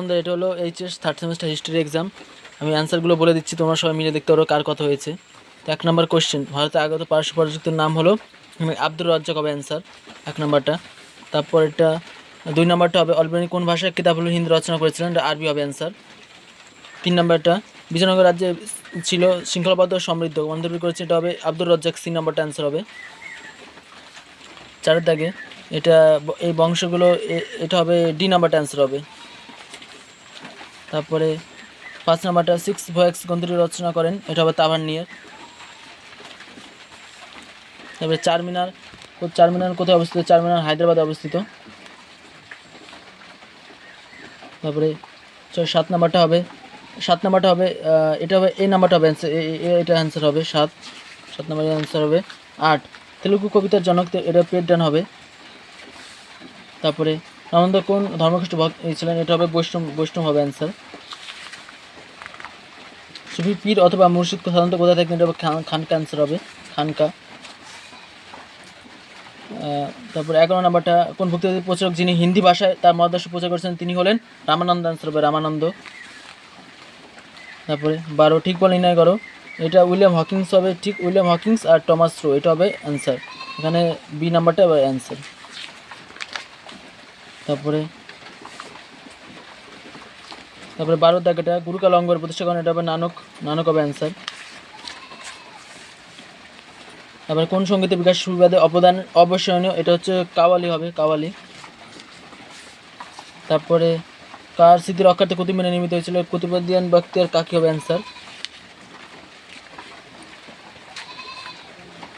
আমাদের এটা হলো HS third semester history exam আমি অ্যান্সারগুলো বলে দিচ্ছি, তোমরা সবাই মিলে দেখতে পারো কার কথা হয়েছে। তো এক নম্বর কোশ্চেন ভারতে আগত পারস্য পর্যটকের নাম হলো আব্দুর রাজ্জাক হবে অ্যান্সার এক নম্বরটা তারপর এটা দুই নম্বরটা হবে অলবেনি কোন ভাষায় হলো হিন্দি রচনা করেছিলেন, এটা আরবি হবে অ্যান্সার তিন নম্বরটা বিজয়নগর রাজ্যে ছিল শৃঙ্খলাবদ্ধ সমৃদ্ধ, মন্তব্য করেছে এটা হবে আব্দুর রাজ্জাক সি নম্বরটা অ্যান্সার হবে। চারের দাগে এটা, এই বংশগুলো এটা হবে ডি নাম্বারটা অ্যান্সার হবে। তারপরে পাঁচ নাম্বারটা সিক্স ভয়েক্স গ্রন্থটি রচনা করেন, এটা হবে তাভার নিয়ে। তারপরে চারমিনার চারমিনার কোথায় অবস্থিত? চারমিনার হায়দ্রাবাদে অবস্থিত। তারপরে সাত নাম্বারটা হবে, সাত নাম্বারটা হবে এটা হবে এই নাম্বারটা হবে এটা অ্যান্সার হবে সাত সাত নাম্বারের অ্যান্সার হবে আট। তেলুগু কবিতার জনক এটা পেট ডান হবে। তারপরে রামানন্দ কোন ধর্মখ্রিস্ট ভক্ত ছিলেন? এটা হবে বৈষ্ণব বৈষ্ণব হবে অ্যান্সার সুফি পীর অথবা মুর্শিদ সাধারণত কোথায় থাকেন এটা হবে খানকা অ্যান্সার হবে। খানকা। তারপরে এগারো নাম্বারটা, কোন ভক্তিবাদী প্রচারক যিনি হিন্দি ভাষায় তার মহাদর্শ প্রচার করেছেন, তিনি হলেন রামানন্দ অ্যান্সার হবে, রামানন্দ। তারপরে বারো, ঠিক বলে নির্ণয় করো। এটা উইলিয়াম হকিংস হবে, ঠিক উইলিয়াম হকিংস আর টমাস রো, এটা হবে অ্যান্সার এখানে বি নাম্বারটা হবে অ্যান্সার তারপরে তারপরে বারো দাগেটা গুরুকা লঙ্গর প্রতিষ্ঠা করেন এটা হবে নানক নানক হবে অ্যান্সার। তারপরে কোন সঙ্গীতের বিকাশ সুবিবাদে অবদান অবসরণীয় এটা হচ্ছে কাওয়ালি হবে, কাওয়ালি। তারপরে কার স্মৃতি রক্ষার্থে কুতুব মিনার নির্মিত হয়েছিল? কুতুবুদ্দিন বক্তিয়ার কাকি হবে অ্যান্সার।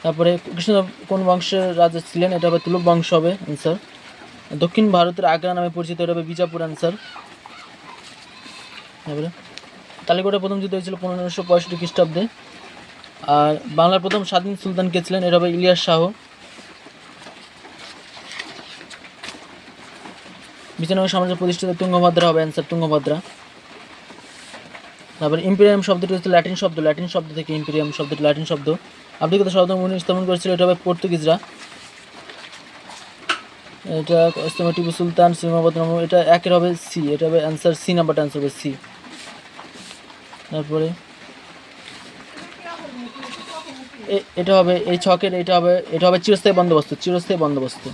তারপরে কৃষ্ণ কোন বংশের রাজা ছিলেন? এটা হবে তুলুক বংশ হবে অ্যান্সার। দক্ষিণ ভারতের আগ্রা নামে পরিচিত, এটা হবে বিজাপুর অ্যান্সার। তারপরে কালীকোটের প্রথম যুদ্ধ হয়েছিল পনেরোশো পঁয়ষট্টি খ্রিস্টাব্দে। আর বাংলার প্রথম স্বাধীন সুলতান কে ছিলেন, এটা হবে ইলিয়াস শাহ। বিজয়নগর সাম্রাজ্য প্রতিষ্ঠিত তুঙ্গভদ্রা হবে অ্যান্সার, তুঙ্গভদ্রা। তারপর ইম্পেরিয়াম শব্দটি হচ্ছে ল্যাটিন শব্দ ল্যাটিন শব্দ থেকে ইম্পেরিয়াম শব্দটি ল্যাটিন শব্দ। আফ্রিকাতে সর্বপ্রথম স্থাপন করেছিল, এটা হবে পর্তুগিজরা। এটা ইস্তামা টিপু সুলতান সীমাবদ্ধ এটা একের হবে সি এটা হবে অ্যান্সার সি নাম্বারটা অ্যান্সার হবে সি তারপরে? এটা হবে, এই ছকের, এটা হবে এটা হবে চিরস্থায়ী বন্দোবস্ত চিরস্থায়ী বন্দোবস্ত।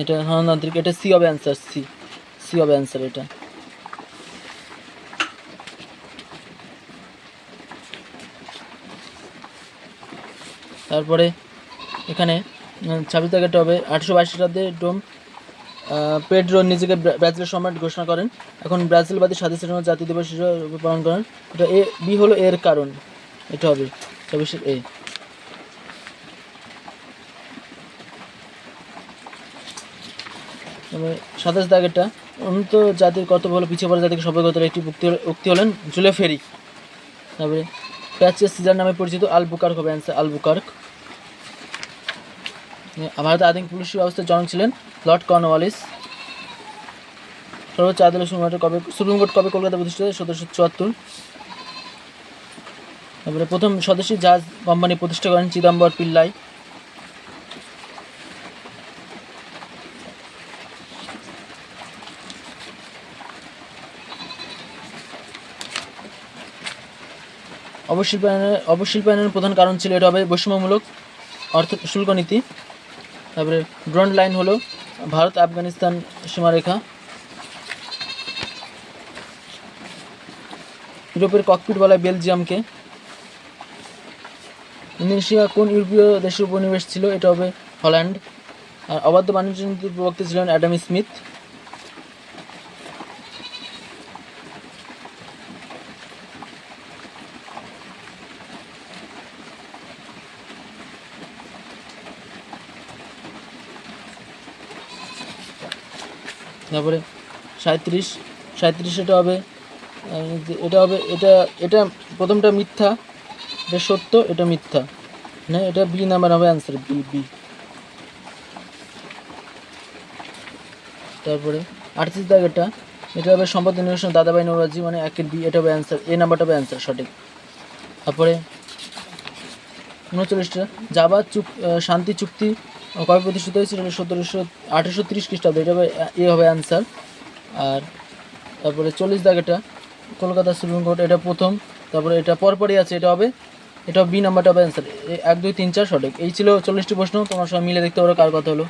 এটা ধনতান্ত্রিক এটা সি হবে অ্যান্সার সি সি হবে অ্যান্সার এটা। তারপরে? এখানে ছাব্বিশ তারিখটা হবে আটশো বাইশ খ্রিস্টাব্দে ডোম পেড্রো নিজেকে ব্রা- ব্রাজিলের সম্রাট ঘোষণা করেন। এখন ব্রাজিলবাদী স্বাধীনতা জাতীয় দিবস হিসেবে পালন করেন। এটা এ, বি হলো এর কারণ। এটা হবে। চব্বিশের এ। সাতাশ দাগেরটা উন্নত জাতির কর্তব্য হলো পিছিয়ে পড়া জাতিকে সভ্যগতের একটি উক্তি উক্তি হলেন জুলে ফেরি তারপরে প্যাচিয়াস সিজার নামে পরিচিত আল বুকার্ক হবে, অ্যান্সার আল বুকার্ক ভারতের আদিম পুলিশ ব্যবস্থার জনক ছিলেন লর্ড কর্নওয়ালিস। সর্বোচ্চ আদালত সুপ্রিম কবে সুপ্রিম কোর্ট কবে কলকাতা প্রতিষ্ঠিত সতেরোশো চুয়াত্তর। তারপরে প্রথম স্বদেশী জাহাজ কোম্পানি প্রতিষ্ঠা করেন চিদম্বর পিল্লাই। অবশিল্পায়নের অবশিল্পায়নের প্রধান কারণ ছিল এটা হবে বৈষম্যমূলক অর্থ শুল্ক নীতি তারপরে ব্রন্ড লাইন হলো ভারত আফগানিস্তান সীমারেখা। ইউরোপের ককপিট বলা বেলজিয়ামকে। ইন্দোনেশিয়া কোন ইউরোপীয় দেশের উপনিবেশ ছিল? এটা হবে হল্যান্ড। আর অবাধ্য বাণিজ্য নীতির প্রবক্তা ছিলেন অ্যাডাম স্মিথ। তারপরে সাঁত্রিশ সাঁত্রিশ এটা হবে এটা হবে এটা এটা প্রথমটা মিথ্যা এটা সত্য এটা মিথ্যা। না এটা বি নাম্বার হবে অ্যান্সার বি বি তারপরে আটত্রিশ দাগেরটা এটা হবে সম্পদ নির্বাচন দাদাভাই নৌরাজি মানে একের বি এটা হবে অ্যান্সার এ নাম্বারটা হবে অ্যান্সার সঠিক। তারপরে উনচল্লিশটা জাবা আহ, শান্তি চুক্তি কবে প্রতিষ্ঠিত হয়েছিল? সতেরোশো, আঠেরোশো তিরিশ খ্রিস্টাব্দ। এটা এ হবে অ্যান্সার। আর তারপরে চল্লিশ দাগেটা কলকাতা সুপ্রিম কোর্ট, এটা প্রথম। তারপরে এটা পরপরই আছে, এটা হবে, এটা বি নাম্বারটা হবে অ্যান্সার। এক, দুই, তিন, চার, সঠিক। এই ছিল চল্লিশটি প্রশ্ন, তোমার সবাই মিলে দেখতে পারো কার কথা হলো।